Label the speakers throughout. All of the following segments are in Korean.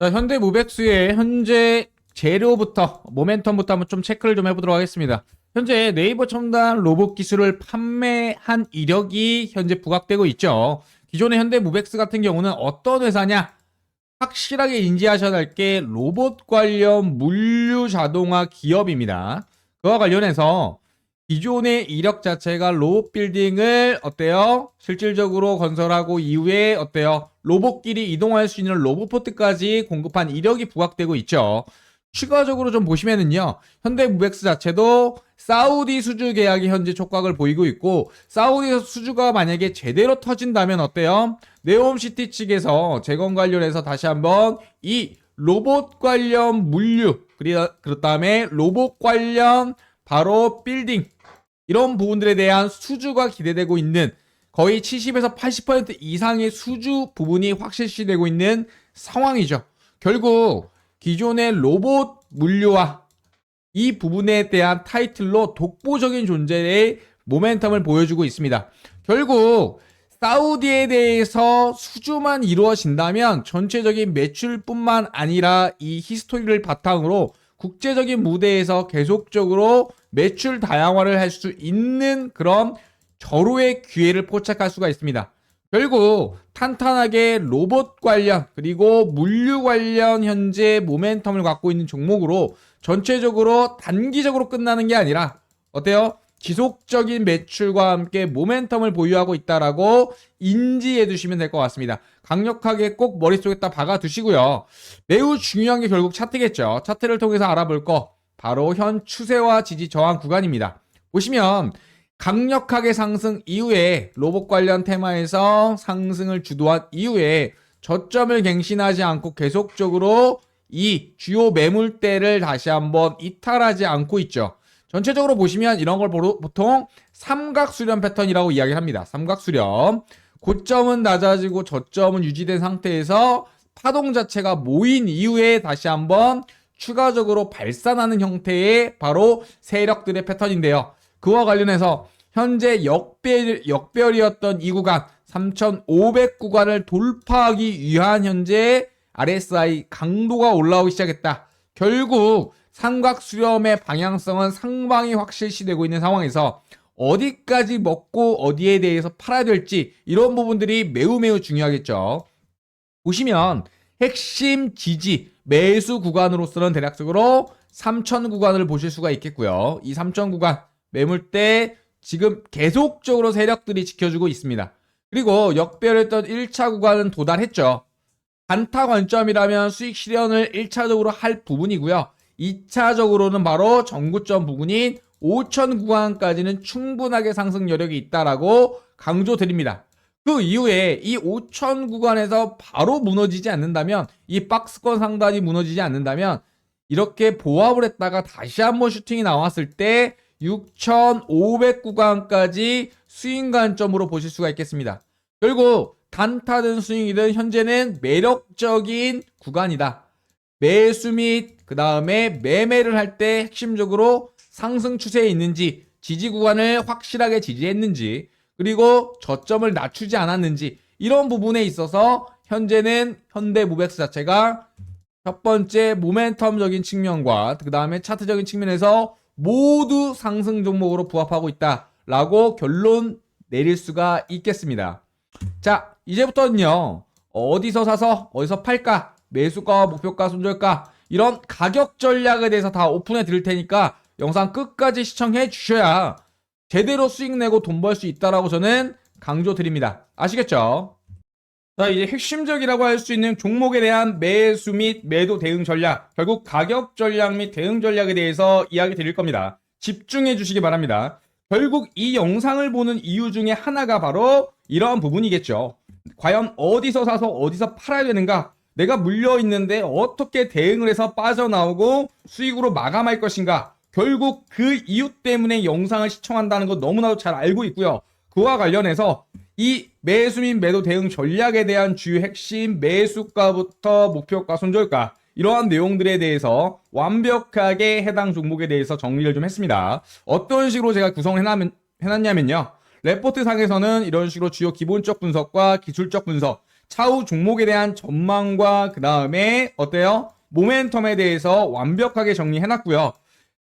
Speaker 1: 자, 현대 무백스의 현재 재료부터 모멘텀부터 한번 좀 체크를 좀 해보도록 하겠습니다. 현재 네이버 첨단 로봇 기술을 판매한 이력이 현재 부각되고 있죠. 기존의 현대 무백스 같은 경우는 어떤 회사냐? 확실하게 인지하셔야 할 게 로봇 관련 물류 자동화 기업입니다. 그와 관련해서 기존의 이력 자체가 로봇 빌딩을 어때요? 실질적으로 건설하고 이후에 어때요? 로봇끼리 이동할 수 있는 로봇 포트까지 공급한 이력이 부각되고 있죠. 추가적으로 좀 보시면은요. 현대무백스 자체도 사우디 수주 계약이 현재 촉각을 보이고 있고 사우디 수주가 만약에 제대로 터진다면 어때요? 네옴시티 측에서 재건 관련해서 다시 한번 이 로봇 관련 물류 그리- 그 다음에 로봇 관련 바로 빌딩 이런 부분들에 대한 수주가 기대되고 있는 거의 70에서 80% 이상의 수주 부분이 확실시되고 있는 상황이죠. 결국 기존의 로봇 물류와 이 부분에 대한 타이틀로 독보적인 존재의 모멘텀을 보여주고 있습니다. 결국 사우디에 대해서 수주만 이루어진다면 전체적인 매출뿐만 아니라 이 히스토리를 바탕으로 국제적인 무대에서 계속적으로 매출 다양화를 할 수 있는 그런 절호의 기회를 포착할 수가 있습니다. 결국 탄탄하게 로봇 관련 그리고 물류 관련 현재 모멘텀을 갖고 있는 종목으로 전체적으로 단기적으로 끝나는 게 아니라 어때요? 지속적인 매출과 함께 모멘텀을 보유하고 있다라고 인지해 두시면 될 것 같습니다. 강력하게 꼭 머릿속에다 박아 두시고요. 매우 중요한 게 결국 차트겠죠. 차트를 통해서 알아볼 거 바로 현 추세와 지지 저항 구간입니다. 보시면 강력하게 상승 이후에 로봇 관련 테마에서 상승을 주도한 이후에 저점을 갱신하지 않고 계속적으로 이 주요 매물대를 다시 한번 이탈하지 않고 있죠. 전체적으로 보시면 이런 걸 보통 삼각 수렴 패턴이라고 이야기합니다. 삼각 수렴. 고점은 낮아지고 저점은 유지된 상태에서 파동 자체가 모인 이후에 다시 한번 추가적으로 발산하는 형태의 바로 세력들의 패턴인데요. 그와 관련해서 현재 역별, 역별이었던 이 구간 3,500 구간을 돌파하기 위한 현재 RSI 강도가 올라오기 시작했다. 결국 삼각 수렴의 방향성은 상방이 확실시되고 있는 상황에서 어디까지 먹고 어디에 대해서 팔아야 될지 이런 부분들이 매우 매우 중요하겠죠. 보시면 핵심 지지 매수 구간으로서는 대략적으로 3천 구간을 보실 수가 있겠고요. 이 3천 구간 매물대 지금 계속적으로 세력들이 지켜주고 있습니다. 그리고 역별했던 1차 구간은 도달했죠. 단타 관점이라면 수익 실현을 1차적으로 할 부분이고요. 2차적으로는 바로 전구점 부분인 5천 구간까지는 충분하게 상승 여력이 있다라고 강조드립니다. 그 이후에 이 5천 구간에서 바로 무너지지 않는다면 이 박스권 상단이 무너지지 않는다면 이렇게 보합을 했다가 다시 한번 슈팅이 나왔을 때 6,500 구간까지 스윙 관점으로 보실 수가 있겠습니다. 결국 단타든 스윙이든 현재는 매력적인 구간이다. 매수 및 그 다음에 매매를 할 때 핵심적으로 상승 추세에 있는지 지지 구간을 확실하게 지지했는지 그리고 저점을 낮추지 않았는지 이런 부분에 있어서 현재는 현대무백스 자체가 첫 번째 모멘텀적인 측면과 그 다음에 차트적인 측면에서 모두 상승 종목으로 부합하고 있다라고 결론 내릴 수가 있겠습니다. 자, 이제부터는요, 어디서 사서 어디서 팔까, 매수가와 목표가, 손절가, 이런 가격 전략에 대해서 다 오픈해 드릴 테니까 영상 끝까지 시청해 주셔야 제대로 수익 내고 돈 벌 수 있다라고 저는 강조 드립니다. 아시겠죠? 자, 이제 핵심적이라고 할 수 있는 종목에 대한 매수 및 매도 대응 전략, 결국 가격 전략 및 대응 전략에 대해서 이야기 드릴 겁니다. 집중해 주시기 바랍니다. 결국 이 영상을 보는 이유 중에 하나가 바로 이러한 부분이겠죠. 과연 어디서 사서 어디서 팔아야 되는가? 내가 물려 있는데 어떻게 대응을 해서 빠져나오고 수익으로 마감할 것인가? 결국 그 이유 때문에 영상을 시청한다는 거 너무나도 잘 알고 있고요. 그와 관련해서 이 매수 및 매도 대응 전략에 대한 주요 핵심 매수가부터 목표가, 손절가 이러한 내용들에 대해서 완벽하게 해당 종목에 대해서 정리를 좀 했습니다. 어떤 식으로 제가 구성을 해놨, 해놨냐면요. 레포트 상에서는 이런 식으로 주요 기본적 분석과 기술적 분석, 차후 종목에 대한 전망과 그 다음에 어때요? 모멘텀에 대해서 완벽하게 정리해놨고요.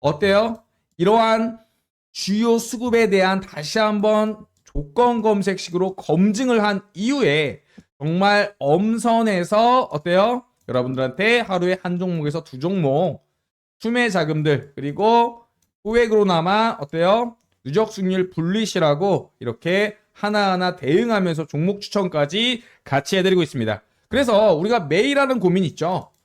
Speaker 1: 어때요? 이러한 주요 수급에 대한 다시 한번 조건 검색식으로 검증을 한 이후에 정말 엄선해서 어때요? 여러분들한테 하루에 한 종목에서 두 종목 추매 자금들 그리고 소액으로나마 어때요? 누적 수익률 분리시라고 이렇게 하나하나 대응하면서 종목 추천까지 같이 해드리고 있습니다. 그래서 우리가 매일 하는 고민 있죠.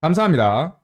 Speaker 1: 감사합니다.